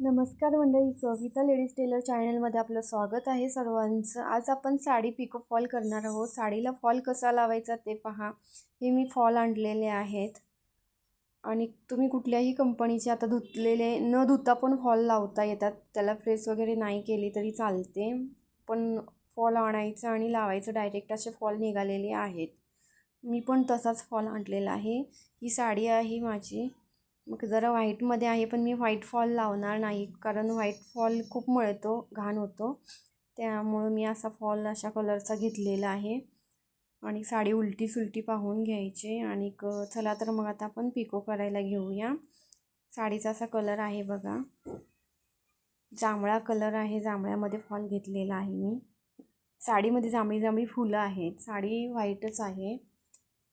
नमस्कार मंडळी कविता ladies tailor चॅनलमध्ये आपलं स्वागत आहे सर्वांचं. आज आपण साडी पिको फॉल करणार आहोत. साडीला फॉल कसा लावायचा ते पहा. हे मी फॉल आणलेले आहेत. आणि तुम्ही कुठल्याही कंपनीचे आता धुतलेले न धुता पण फॉल लावता येतात. त्याला फ्रेस वगैरे नाही केली तरी चालते. पण फॉल आणायचं आणि लावायचं डायरेक्ट असे फॉल निघालेले आहेत. मी पण तसाच फॉल आणलेला आहे. ही साडी आहे माझी. मग जरा व्हाईटमध्ये आहे पण मी व्हाईट फॉल लावणार नाही कारण व्हाईट फॉल खूप मळतो घाण होतो. त्यामुळं मी असा फॉल अशा कलरचा घेतलेला आहे. आणि साडी उलटी सुलटी पाहून घ्यायची. आणि चला तर मग आता आपण पिको करायला घेऊया. साडीचा असा कलर आहे बघा. जांभळा कलर आहे जांभळ्यामध्ये फॉल घेतलेला आहे मी. साडीमध्ये जांभळी जांभळी फुलं आहेत. साडी व्हाईटच आहे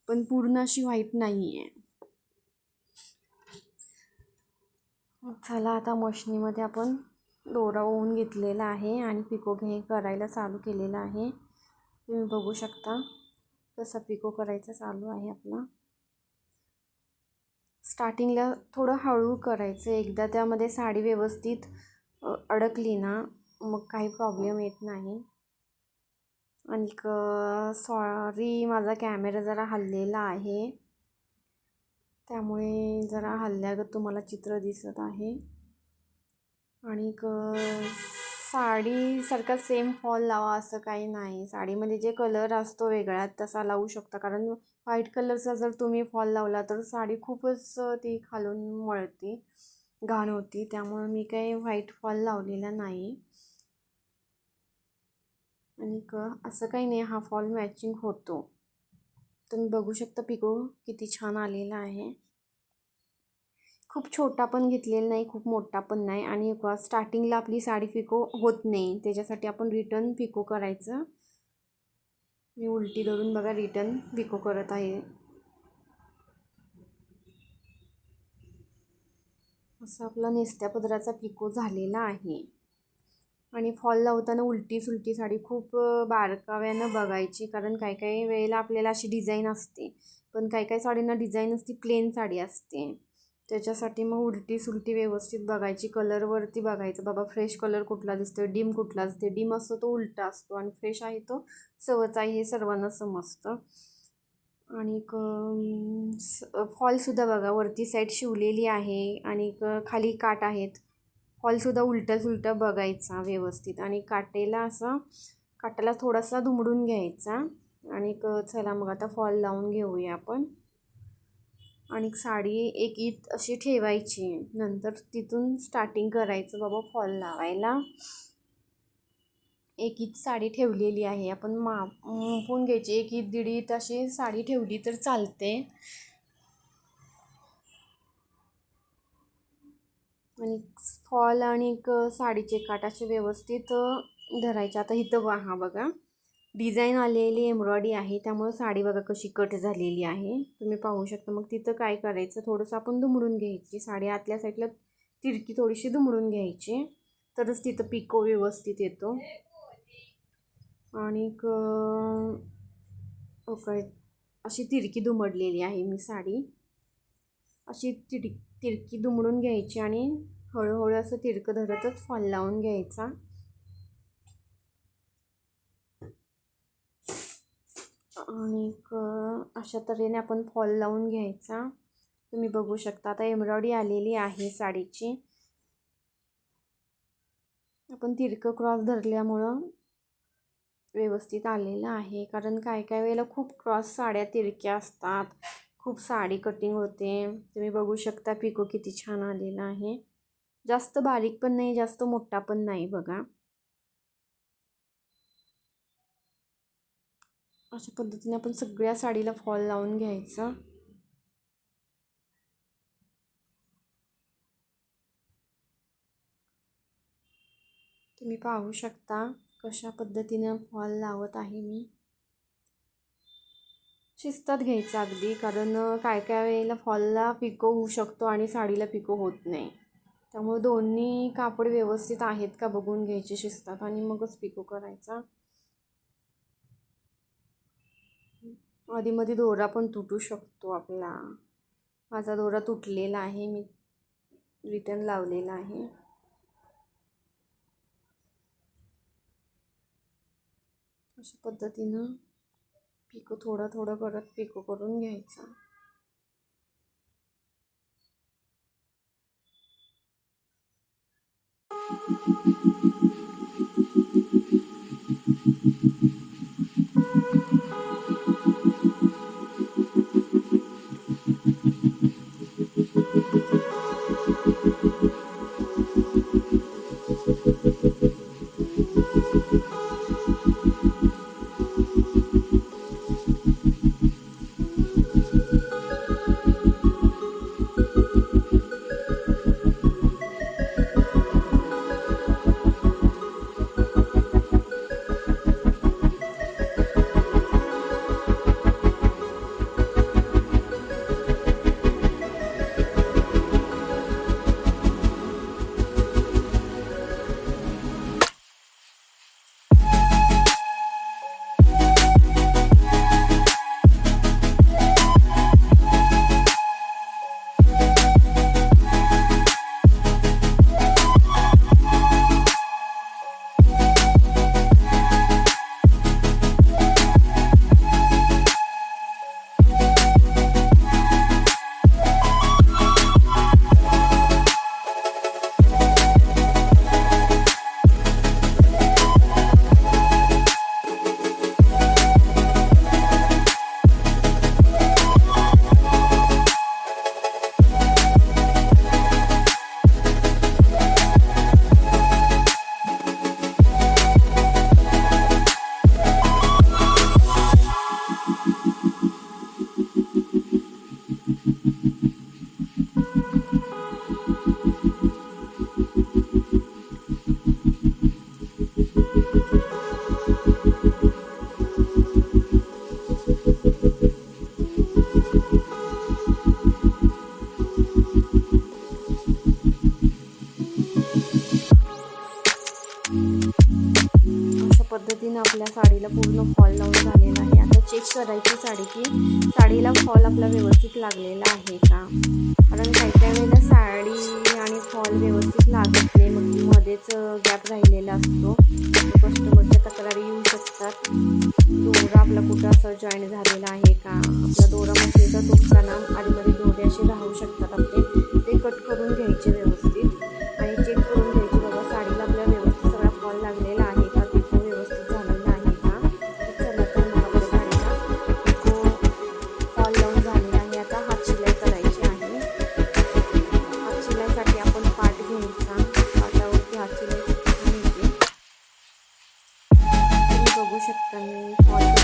पण पूर्ण अशी व्हाईट नाही आहे चला आता मशनीमध्ये आपण दोरा ओवून घेतलेला आहे आणि पिको घे करायला चालू केलेला आहे. तुम्ही बघू शकता कसं पिको करायचा चालू आहे आपला. स्टार्टिंगला थोडं हळू करायचं. एकदा त्यामध्ये साडी व्यवस्थित अडकली ना मग काही प्रॉब्लेम येत नाही. आणि सॉरी माझा कॅमेरा जरा हललेला आहे. त्यामुळे जरा हल्ल्यागत तुम्हाला चित्र दिसत आहे. आणि साडीसारखा सेम फॉल लावा असं काही नाही. साडीमध्ये जे कलर असतो वेगळा तसा लावू शकता. कारण व्हाईट कलरचा जर तुम्ही फॉल लावला तर साडी खूपच ती खालून मळते घाण होती. त्यामुळं मी काही व्हाईट फॉल लावलेला नाही. आणि क असं काही नाही हा फॉल मॅचिंग होतो. तुम्ही बघू शकता पिको किती छान आलेला आहे. खूप छोटा पण घेतलेला नाही खूप मोठा पण नाही आणि स्टार्टिंगला आपली साडी पिको होत नाही. त्याच्यासाठी आपण रिटर्न पिको करायचं. मी उलटी धरून बघा रिटर्न पिको करत आहे. असं आपला नेसत्या पदराचा पिको झालेला आहे. आणि फॉल लावताना उलटी सुलटी साडी खूप बारकाव्यानं बघायची. कारण काही काही वेळेला आपल्याला अशी डिझाईन असते. पण काही काही साडींना डिझाईन असते प्लेन साडी असते. त्याच्यासाठी मग उलटी सुलटी व्यवस्थित बघायची. कलरवरती बघायचं. बाबा फ्रेश कलर कुठला दिसतो डीम कुठला दिसते डीम असतो तो उलटा असतो. आणि फ्रेश आहे तो सवच आहे हे सर्वांना समजतं. आणि फॉलसुद्धा बघा. वरती साईड शिवलेली आहे. आणि खाली काट आहेत. फॉलसुद्धा उलटा सुलटा बघायचा व्यवस्थित आणि काटेला असा काटाला थोडासा दुमडून घ्यायचा. आणि चला मग आता फॉल लावून घेऊया आपण. आणि साडी एक ईद अशी ठेवायची. नंतर तिथून स्टार्टिंग करायचं बाबा फॉल लावायला. एक ईत साडी ठेवलेली आहे. आपण मापून घ्यायची. एक ईद दीड इत अशी साडी ठेवली तर चालते. आणि फॉल आणि एक साडीचे काट असे व्यवस्थित धरायचे. आता इथं हा बघा. डिझाईन आलेली एम्ब्रॉयडरी आहे. त्यामुळं साडी बघा कशी कट झालेली आहे. तुम्ही पाहू शकता. मग तिथं काय करायचं? थोडंसं आपण दुमडून घ्यायची. साडी आतल्या साईडला तिरकी थोडीशी दुमडून घ्यायची. तरच तिथं पिको व्यवस्थित येतो. आणि ओके अशी तिरकी दुमडलेली आहे मी साडी. अशी तिर तिरकी दुमडून घ्यायची आणि हळूहळू असं तिरकं धरतच फॉल लावून घ्यायचा. आणि अशा तऱ्हेने आपण फॉल लावून घ्यायचा. तुम्ही बघू शकता आता एम्ब्रॉयडरी आलेली आहे साडीची. आपण तिरकं क्रॉस धरल्यामुळं व्यवस्थित आलेलं आहे. कारण काय काय वेळेला खूप क्रॉस साड्या तिरक्या असतात. खूप साडी कटिंग होते. तुम्ही बघू शकता पिको किती छान आलेला आहे. जास्त बारीक पण नाही जास्त मोठा पण नाही बघा. अशा पद्धतीने आपण सगळ्या साडीला फॉल लावून घ्यायचं. तुम्ही पाहू शकता कशा पद्धतीने फॉल लावत आहे मी. शिस्तात घ्यायचं अगदी कारण काय काय वेळेला फॉलला पिको होऊ शकतो आणि साडीला पिको होत नाही. त्यामुळे दोन्ही कापड व्यवस्थित आहेत का बघून घ्यायचे शिस्तात आणि मगच पिको करायचा. आधीमध्ये दोरा पण तुटू शकतो आपला. माझा दोरा तुटलेला आहे मी रिटर्न लावलेला आहे. अशा पद्धतीनं पिको थोडं थोडं करत पिको करून घ्यायचा. अशा साडीला पूर्ण फॉल लावून झालेला आहे. आता चेक करायची साडी की साडीला फॉल आपला व्यवस्थित लागलेला आहे का? कारण काही काही वेळेला साडी आणि फॉल व्यवस्थित लागत नाही. मग मध्येच गॅप राहिलेला असतो. कस्टमरच्या तक्रारी येऊ शकतात. दोरा आपला कुठं असं जॉईन झालेला आहे का? आपला दोरा मशीनचा तुटताना आधीमध्ये दोरे असे राहू शकतात आपले. ते कट करून घ्यायचे शकता मी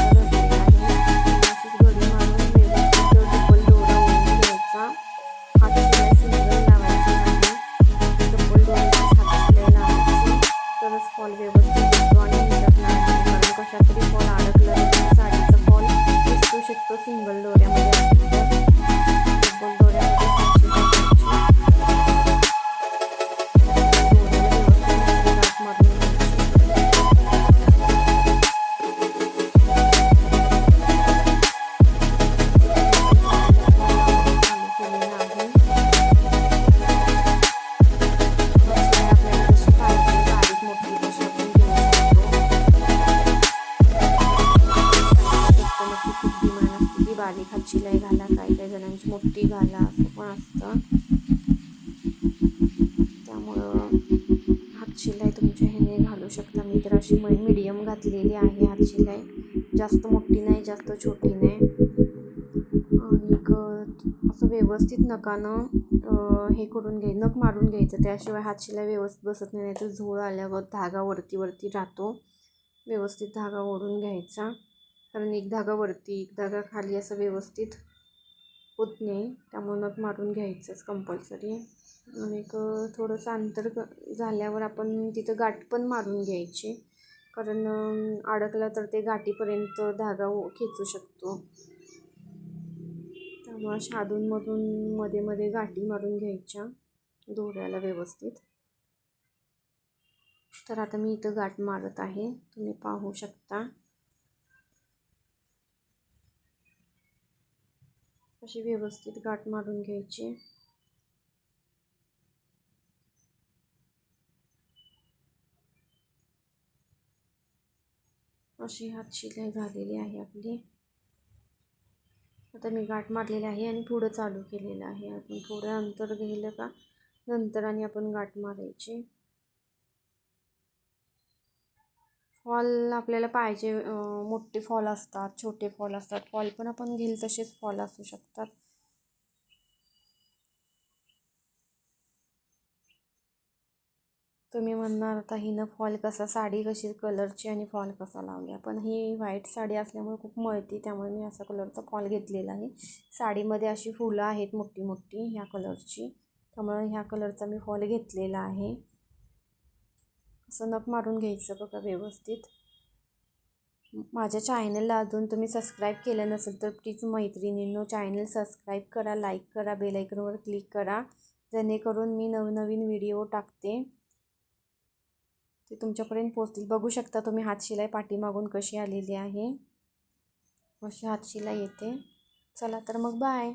काही मोठी घाला असं पण असतं. त्यामुळं हात शिलाई तुमच्या ह्याने घालू शकता. मी तर अशी मिडियम घातलेली आहे हात शिलाई. जास्त मोठी नाही जास्त छोटी नाही. आणि असं व्यवस्थित नकानं हे करून घ्याय नख मारून घ्यायचं. त्याशिवाय हात शिलाई व्यवस्थित बसत नाही तर झोळ आल्यावर धागा वरती वरती राहतो. व्यवस्थित धागा ओढून घ्यायचा. कारण एक धागा वरती एक धागा खाली असं व्यवस्थित होत नाही. त्यामुळे नख मारून घ्यायचंच कंपल्सरी आणि एक थोडंसं अंतर झाल्यावर आपण तिथं गाठ पण मारून घ्यायची. कारण अडकलं अडकला तर ते गाठीपर्यंत धागा खेचू शकतो. त्यामुळे शादूंमधून मध्ये मध्ये गाठी मारून घ्यायच्या. दोऱ्याला व्यवस्थित. तर आता मी इथं गाठ मारत आहे. तुम्ही पाहू शकता. अशी व्यवस्थित गाठ मारून घ्यायची. अशी हात शिलाई झालेली आहे आपली. आता मी गाठ मारलेली आहे आणि पुढं चालू केलेलं आहे. आपण थोडं अंतर गेलं का? नंतर आणि आपण गाठ मारायची. फॉल आपल्याला पाहिजे मोठे फॉल असतात छोटे फॉल असतात. फॉल पण आपण घेईल तसेच फॉल असू शकतात. तुम्ही म्हणणार आता हिनं फॉल कसा साडी कशी कलरची आणि फॉल कसा लावली. पण ही व्हाईट साडी असल्यामुळे खूप मळती त्यामुळे मी असा कलरचा फॉल घेतलेला आहे. साडीमध्ये अशी फुलं आहेत मोठी मोठी ह्या कलरची. त्यामुळे ह्या कलरचा मी फॉल घेतलेला आहे. असं नख मारून घ्यायचं बघा व्यवस्थित. माझ्या चॅनलला अजून तुम्ही सबस्क्राईब केलं नसेल तर प्लीज मैत्रिणींनो चॅनल सबस्क्राईब करा लाईक करा बेलायकनवर क्लिक करा. जेणेकरून मी नवनवीन व्हिडिओ टाकते. ते तुमच्यापर्यंत पोचतील बघू शकता तुम्ही हातशिलाई पाठीमागून कशी आलेली आहे. अशी हातशिलाई येते. चला तर मग बाय